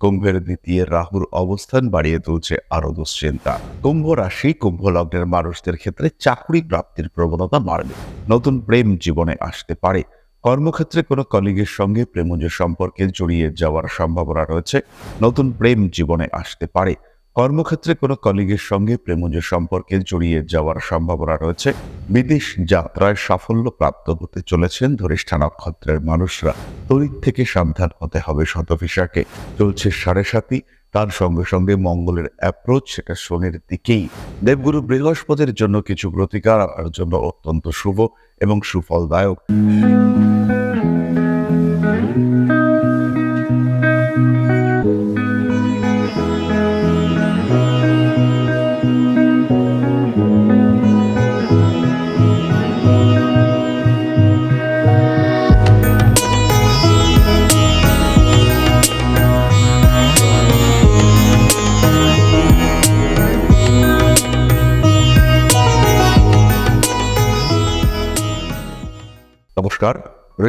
কুম্ভের দ্বিতীয় রাহুর অবস্থান বাড়িয়ে তুলছে আরও দুশ্চিন্তা। কুম্ভ রাশি, কুম্ভ লগ্নের মানুষদের ক্ষেত্রে চাকরি প্রাপ্তির প্রবণতা বাড়বে। নতুন প্রেম জীবনে আসতে পারে। কর্মক্ষেত্রে কোনো কলিগের সঙ্গে প্রেমজ সম্পর্কে জড়িয়ে যাওয়ার সম্ভাবনা রয়েছে। নতুন প্রেম জীবনে আসতে পারে। কর্মক্ষেত্রে কোনো কলিগের সঙ্গে প্রেমজ সম্পর্কে জড়িয়ে যাওয়ার সম্ভাবনা রয়েছে। বিদেশ যাত্রায় সাফল্য প্রাপ্ত হতে চলেছেন ধরিষ্ঠা নক্ষত্রের মানুষরা। তড়িৎ থেকে সাবধান হতে হবে শতভিসাকে চলছে সাড়ে সাতি তার সঙ্গে সঙ্গে মঙ্গলের অ্যাপ্রোচ সেটা শনির দিকেই। দেবগুরু বৃহস্পতির জন্য কিছু প্রতিকার আমার জন্য অত্যন্ত শুভ এবং সুফলদায়ক। নমস্কার।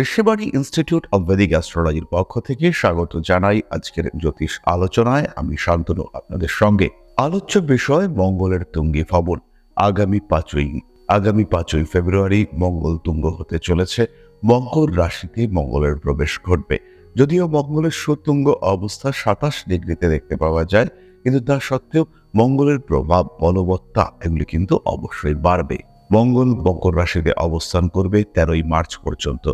ঋষিবাণী ইনস্টিটিউট অব বেদিক অ্যাস্ট্রোলজির পক্ষ থেকে স্বাগত জানাই আজকের জ্যোতিষ আলোচনায়। আমি শান্তনু, আপনাদের সঙ্গে। আলোচ্য বিষয়, মঙ্গলের তুঙ্গি ভবন। আগামী পাঁচই আগামী পাঁচই ফেব্রুয়ারি মঙ্গল তুঙ্গ হতে চলেছে। মঙ্গল রাশিতে মঙ্গলের প্রবেশ ঘটবে। যদিও মঙ্গলের সুতুঙ্গ অবস্থা সাতাশ ডিগ্রিতে দেখতে পাওয়া যায়, কিন্তু তা সত্ত্বেও মঙ্গলের প্রভাব বলবত্তা এগুলি কিন্তু অবশ্যই বাড়বে। মঙ্গল মকর রাশিতে অবস্থান করবে তেরোই মার্চ পর্যন্ত।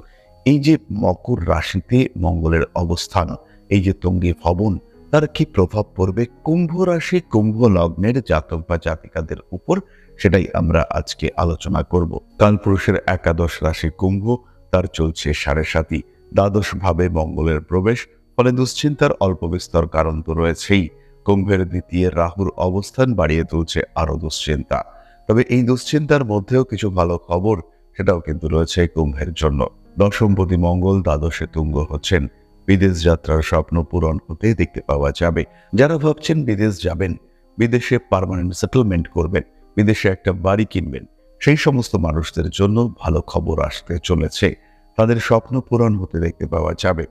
এই যে মকর রাশিতে মঙ্গলের অবস্থান, এই যে তঙ্গী ভবন, তার কি প্রভাব পড়বে? কুম্ভ রাশি, কুম্ভ লগ্নের জাতক বা জাতিকাদের উপর সেটাই আমরা আজকে আলোচনা করব। কালপুরুষের একাদশ রাশি কুম্ভ, তার চলছে সাড়ে সাতই। দ্বাদশ ভাবে মঙ্গলের প্রবেশ, ফলে দুশ্চিন্তার অল্প বিস্তর কারণ তো রয়েছেই। কুম্ভের দ্বিতীয় রাহুর অবস্থান বাড়িয়ে তুলছে আরও দুশ্চিন্তা। তবে এই দুশ্চিন্তার মধ্যেও কিছু ভালো খবর সেটাও কিন্তু রয়েছে কুম্ভের জন্য। দশমপতি মঙ্গল দ্বাদশে তুঙ্গ হচ্ছেন। বিদেশ যাত্রার স্বপ্ন পূরণ হতে দেখতে পাওয়া যাবে। যারা ভাবছেন বিদেশ যাবেন, বিদেশে পার্মানেন্ট সেটেলমেন্ট করবেন, বিদেশে একটা বাড়ি কিনবেন, সেই সমস্ত মানুষদের জন্য ভালো খবর আসতে চলেছে। তাদের স্বপ্ন পূরণ হতে দেখতে পাওয়া যাবে।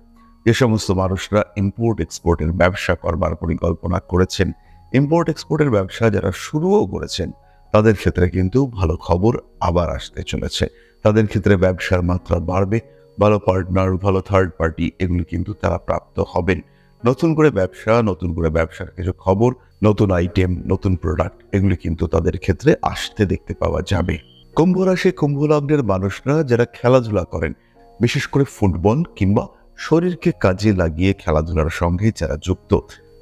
যে সমস্ত মানুষরা ইম্পোর্ট এক্সপোর্টের ব্যবসা করবার পরিকল্পনা করেছেন ইম্পোর্ট এক্সপোর্টের ব্যবসা যারা শুরুও করেছেন তাদের ক্ষেত্রে কিন্তু ভালো খবর আবার আসতে চলেছে। তাদের ক্ষেত্রে ব্যবসার মাত্রা বাড়বে, ভালো পার্টনার ভালো থার্ড পার্টি এগুলি কিন্তু তারা প্রাপ্ত হবেন। নতুন করে ব্যবসা, নতুন করে ব্যবসার কিছু খবর, নতুন আইটেম নতুন প্রোডাক্ট এগুলি কিন্তু তাদের ক্ষেত্রে আসতে দেখতে পাওয়া যাবে। কুম্ভ রাশি, কুম্ভ লগ্নের মানুষরা যারা খেলাধুলা করেন, বিশেষ করে ফুটবল কিংবা শরীরকে কাজে লাগিয়ে খেলাধুলার সঙ্গে যারা যুক্ত,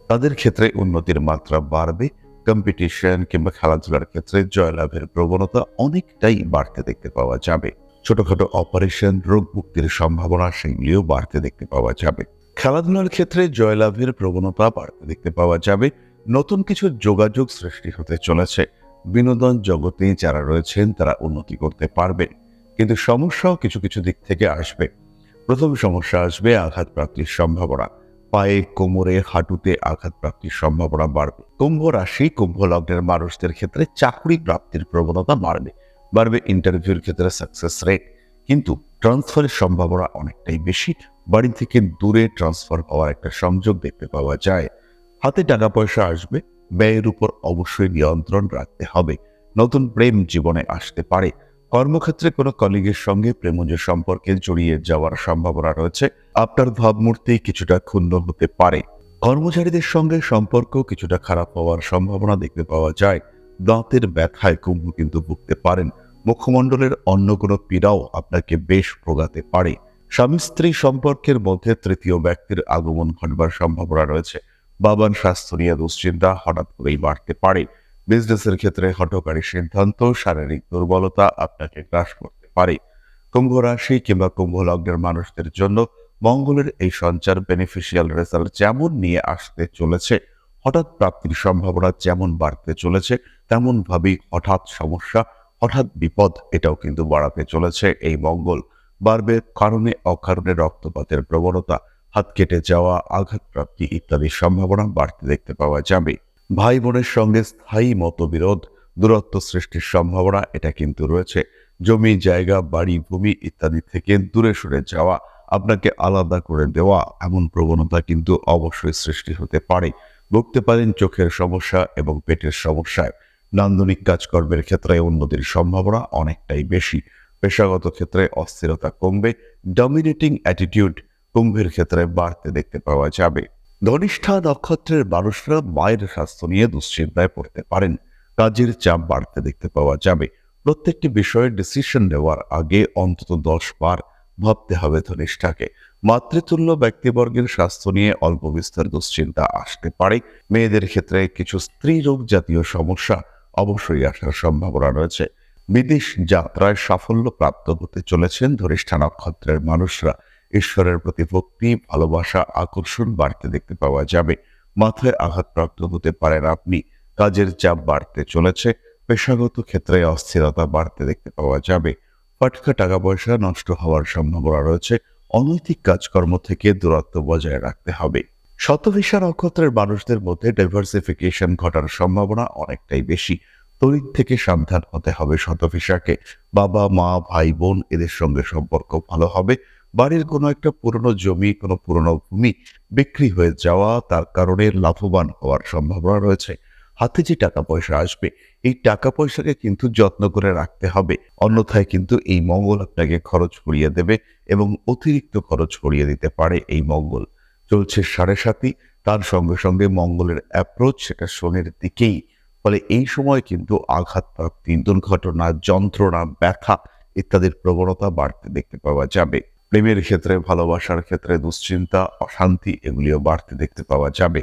তাদের ক্ষেত্রে উন্নতির মাত্রা বাড়বে। কম্পিটিশন কিংবা খেলাধুলার ক্ষেত্রে জয়লাভের প্রবণতা অনেকটাই বাড়তে দেখতে পাওয়া যাবে। ছোটখাটো অপারেশন রোগ মুক্তির সম্ভাবনা সেগুলিও বাড়তে দেখতে পাওয়া যাবে। খেলাধুলার ক্ষেত্রে জয়লাভের প্রবণতা বাড়তে দেখতে পাওয়া যাবে। নতুন কিছু যোগাযোগ সৃষ্টি হতে চলেছে। বিনোদন জগতে যারা রয়েছেন, তারা উন্নতি করতে পারবেন। কিন্তু সমস্যাও কিছু কিছু দিক থেকে আসবে। প্রথম সমস্যা আসবে আঘাতপ্রাপ্তির সম্ভাবনা। পায়ে কোমরে হাঁটুতে আঘাত প্রাপ্তির সম্ভাবনা বাড়বে। কুম্ভ রাশি কুম্ভ লগ্নের মানুষদের ক্ষেত্রে চাকরি প্রাপ্তির প্রবণতা বাড়বে। বাড়বে ইন্টারভিউর ক্ষেত্রে সাকসেস রেট কিন্তু ট্রান্সফারের সম্ভাবনা অনেকটাই বেশি। বাড়ি থেকে দূরে ট্রান্সফার হওয়ার একটা সংযোগ দেখতে পাওয়া যায়। হাতে টাকা পয়সা আসবে। ব্যয়ের উপর অবশ্যই নিয়ন্ত্রণ রাখতে হবে। নতুন প্রেম জীবনে আসতে পারে। কর্মক্ষেত্রে কোনো কলিগের সঙ্গে প্রেমজ সম্পর্কে জড়িয়ে যাওয়ার সম্ভাবনা রয়েছে। আপনার ভাবমূর্তি কিছুটা ক্ষুণ্ণ হতে পারে। কর্মচারীদের সঙ্গে সম্পর্ক কিছুটা খারাপ হওয়ার সম্ভাবনা দেখতে পাওয়া যায়। দাঁতের ব্যথায় কুম্ভ কিন্তু ভুগতে পারেন। মুখমণ্ডলের অন্য কোনো পীড়াও আপনাকে বেশ ভোগাতে পারে। স্বামী স্ত্রী সম্পর্কের মধ্যে তৃতীয় ব্যক্তির আগমন ঘটবার সম্ভাবনা রয়েছে। বাবার স্বাস্থ্য নিয়ে দুশ্চিন্তা হঠাৎ করেই বাড়তে পারে। বিজনেসের ক্ষেত্রে হঠকারী সিদ্ধান্ত, শারীরিক দুর্বলতা আপনাকে গ্রাস করতে পারে। কুম্ভ রাশি কিংবা কুম্ভ লগ্নের মানুষদের জন্য মঙ্গলের এই সঞ্চার বেনিফিশিয়াল রেজাল্ট যেমন নিয়ে আসতে চলেছে, হঠাৎ প্রাপ্তির সম্ভাবনা যেমন বাড়তে চলেছে, তেমনভাবেই হঠাৎ সমস্যা, হঠাৎ বিপদ এটাও কিন্তু বাড়াতে চলেছে এই মঙ্গল। বাড়বে কারণে, অকারণে রক্তপাতের প্রবণতা, হাত কেটে যাওয়া আঘাত প্রাপ্তি ইত্যাদির সম্ভাবনা বাড়তে দেখতে পাওয়া যাবে। ভাই বোনের সঙ্গে স্থায়ী মতবিরোধ, দূরত্ব সৃষ্টির সম্ভাবনা, এটা কিন্তু রয়েছে। জমি, জায়গা, বাড়ি, ভূমি ইত্যাদি থেকে দূরে সরে যাওয়া, আপনাকে আলাদা করে দেওয়া, এমন প্রবণতা কিন্তু অবশ্যই সৃষ্টি হতে পারে। ভুগতে পারেন চোখের সমস্যা এবং পেটের সমস্যায়। নান্দনিক কাজকর্মের ক্ষেত্রে উন্নতির সম্ভাবনা অনেকটাই বেশি। পেশাগত ক্ষেত্রে অস্থিরতা কমবে ডমিনেটিং অ্যাটিটিউড কুম্ভের ক্ষেত্রে বাড়তে দেখতে পাওয়া যাবে। ধনিষ্ঠা নক্ষত্রের মানুষরা মায়ের স্বাস্থ্য নিয়ে দুশ্চিন্তায় পড়তে পারেন। কাজের চাপ বাড়তে দেখতে পাওয়া যাবে। প্রত্যেকটি বিষয়ে ডিসিশন নেওয়ার আগে অন্তত দশ বার ভাবতে হবে ধনিষ্ঠাকে। মাতৃতুল্য ব্যক্তিবর্গের স্বাস্থ্য নিয়ে অল্প বিস্তর দুশ্চিন্তা আসতে পারে। মেয়েদের ক্ষেত্রে কিছু স্ত্রী রোগ জাতীয় সমস্যা অবশ্যই আসার সম্ভাবনা রয়েছে। বিদেশ যাত্রায় সাফল্য প্রাপ্ত হতে চলেছেন ধনিষ্ঠা নক্ষত্রের মানুষরা। ঈশ্বরের প্রতি ভক্তি, ভালোবাসা, আকর্ষণ বাড়তে দেখতে পাওয়া যাবে। মাথায় আঘাতপ্রাপ্ত হতে পারেন আপনি। কাজের চাপ বাড়তে চলেছে। পেশাগত ক্ষেত্রে অস্থিরতা বাড়তে দেখতে পাওয়া যাবে। ফাটকা টাকা পয়সা নষ্ট হওয়ার সম্ভাবনা রয়েছে। অনৈতিক কাজকর্ম থেকে দূরত্ব বজায় রাখতে হবে। শতভিসা নক্ষত্রের মানুষদের মধ্যে ডাইভার্সিফিকেশন ঘটার সম্ভাবনা অনেকটাই বেশি। তড়িৎ থেকে সাবধান হতে হবে শতভিসাকে। বাবা, মা, ভাই, বোন এদের সঙ্গে সম্পর্ক ভালো হবে। বাড়ির কোনো একটা পুরনো জমি, কোনো পুরনো ভূমি বিক্রি হয়ে যাওয়া তার কারণে লাভবান হওয়ার সম্ভাবনা রয়েছে। হাতে যে টাকা পয়সা আসবে, এই টাকা পয়সাকে কিন্তু যত্ন করে রাখতে হবে। অন্যথায় কিন্তু এই মঙ্গল আপনাকে খরচ করিয়ে দেবে এবং অতিরিক্ত খরচ করিয়ে দিতে পারে এই মঙ্গল। চলছে সাড়ে সাতই, তার সঙ্গে সঙ্গে মঙ্গলের অ্যাপ্রোচ সেটা শনির দিকেই। ফলে এই সময় কিন্তু আঘাত প্রাপ্তি দুর্ঘটনা, যন্ত্রণা, ব্যথা ইত্যাদির প্রবণতা বাড়তে দেখতে পাওয়া যাবে। প্রেমের ক্ষেত্রে, ভালোবাসার ক্ষেত্রে দুশ্চিন্তা, অশান্তি এগুলিও বাড়তে দেখতে পাওয়া যাবে।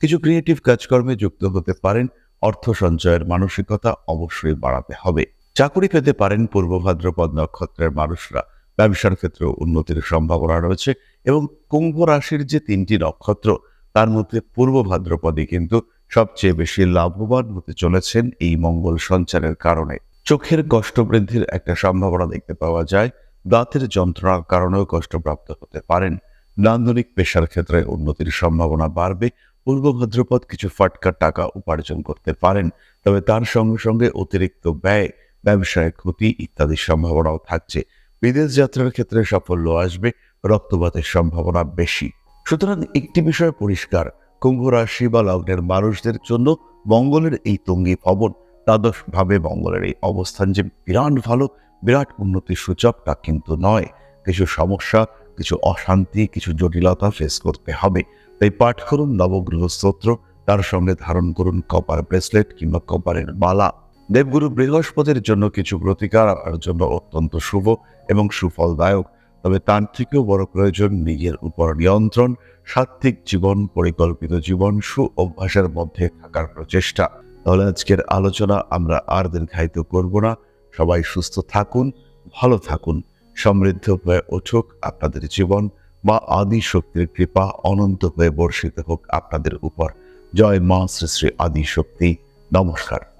কিছু ক্রিয়েটিভ কাজকর্মে যুক্ত হতে পারেন, অর্থ সঞ্চয়ের মানসিকতা অবশ্যই বাড়াতে হবে। চাকুরি পেতে পারেন পূর্ব ভাদ্রপদ নক্ষত্রের মানুষরা। ব্যবসার ক্ষেত্রে উন্নতির সম্ভাবনা রয়েছে এবং কুম্ভ রাশির যে তিনটি নক্ষত্র, তার মধ্যে পূর্ব ভাদ্রপদে কিন্তু সবচেয়ে বেশি লাভবান হতে চলেছেন এই মঙ্গল সঞ্চারের কারণে। চোখের কষ্ট বৃদ্ধির একটা সম্ভাবনা দেখতে পাওয়া যায়। দাঁতের যন্ত্রণার কারণেও কষ্টপ্রাপ্ত হতে পারেন। নান্দনিক পেশার ক্ষেত্রে উন্নতির সম্ভাবনা বাড়বে। পূর্ব ভদ্রপদ কিছু ফাটকা টাকা উপার্জন করতে পারেন, তবে তার সঙ্গে সঙ্গে অতিরিক্ত ব্যয়, ব্যবসায় ক্ষতি ইত্যাদির সম্ভাবনাও থাকছে। বিদেশ যাত্রার ক্ষেত্রে সাফল্য আসবে, রক্তপাতের সম্ভাবনা বেশি। সুতরাং একটি বিষয় পরিষ্কার, কুম্ভ রাশি বা লগ্নের মানুষদের জন্য মঙ্গলের এই তঙ্গি ভবন দ্বাদশ ভাবে মঙ্গলের এই অবস্থান যে বিরাট ভালো, বিরাট উন্নতির সূচক তা কিন্তু নয়। কিছু সমস্যা, কিছু অশান্তি, কিছু জটিলতা ফেস করতে হবে। তাই পাঠ করুন নবগ্রহ স্তোত্র, তার সঙ্গে ধারণ করুন কপার ব্রেসলেট কিংবা কপারের মালা। দেবগুরু বৃহস্পতির জন্য কিছু প্রতিকার আপনার জন্য অত্যন্ত শুভ এবং সুফলদায়ক। তবে তার থেকেও বড় প্রয়োজন নিজের উপর নিয়ন্ত্রণ, সাত্ত্বিক জীবন, পরিকল্পিত জীবন সু অভ্যাসের মধ্যে থাকার প্রচেষ্টা। তাহলে আজকের আলোচনা আমরা আর দিন খাইতে করব না। সবাই সুস্থ থাকুন, ভালো থাকুন, সমৃদ্ধ হয়ে উঠুক আপনাদের জীবন, মা আদি শক্তির কৃপা অনন্ত হয়ে বর্ষিত হোক আপনাদের উপর। জয় মা শ্রী শ্রী আদি শক্তি। নমস্কার।